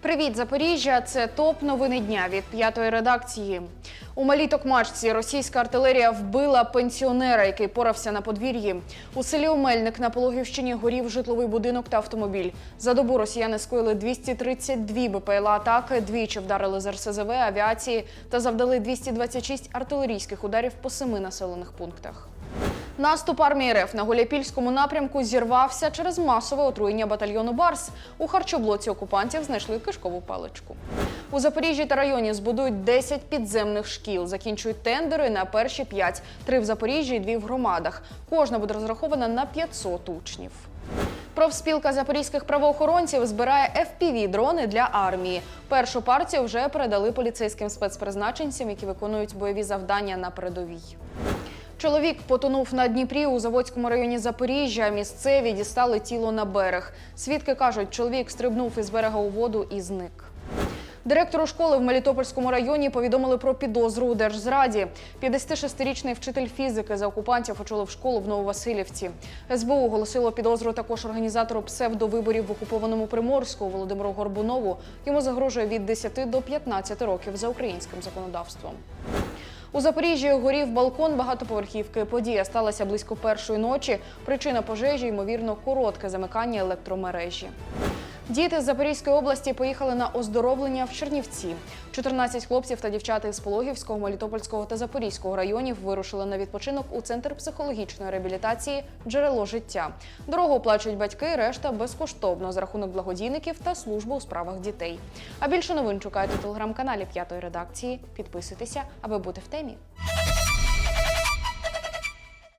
Привіт, Запоріжжя! Це топ новини дня від п'ятої редакції. У малій Токмачці російська артилерія вбила пенсіонера, який порався на подвір'ї. У селі Омельник на Пологівщині горів житловий будинок та автомобіль. За добу росіяни скоїли 232 БПЛА атаки, двічі вдарили з РСЗВ, авіації та завдали 226 артилерійських ударів по семи населених пунктах. Наступ армії РФ на Гуляйпільському напрямку зірвався через масове отруєння батальйону Барс. У харчоблоці окупантів знайшли кишкову паличку. У Запоріжжі та районі збудують 10 підземних шкіл. Закінчують тендери на перші 5. Три в Запоріжжі і дві в громадах. Кожна буде розрахована на 500 учнів. Профспілка запорізьких правоохоронців збирає FPV-дрони для армії. Першу партію вже передали поліцейським спецпризначенцям, які виконують бойові завдання на передовій. Чоловік потонув на Дніпрі у Заводському районі Запоріжжя. Місцеві дістали тіло на берег. Свідки кажуть, чоловік стрибнув із берега у воду і зник. Директору школи в Мелітопольському районі повідомили про підозру у держзраді. 56-річний вчитель фізики за окупантів очолив школу в Нововасилівці. СБУ оголосило підозру також організатору псевдовиборів в окупованому Приморську Володимиру Горбунову. Йому загрожує від 10 до 15 років за українським законодавством. У Запоріжжі горів балкон багатоповерхівки. Подія сталася близько першої ночі. Причина пожежі, ймовірно, коротке замикання електромережі. Діти з Запорізької області поїхали на оздоровлення в Чернівці. 14 хлопців та дівчат із Пологівського, Мелітопольського та Запорізького районів вирушили на відпочинок у центр психологічної реабілітації Джерело життя. Дорогу оплачують батьки, решта безкоштовно за рахунок благодійників та служби у справах дітей. А більше новин шукайте у телеграм-каналі п'ятої редакції. Підписуйтеся, аби бути в темі.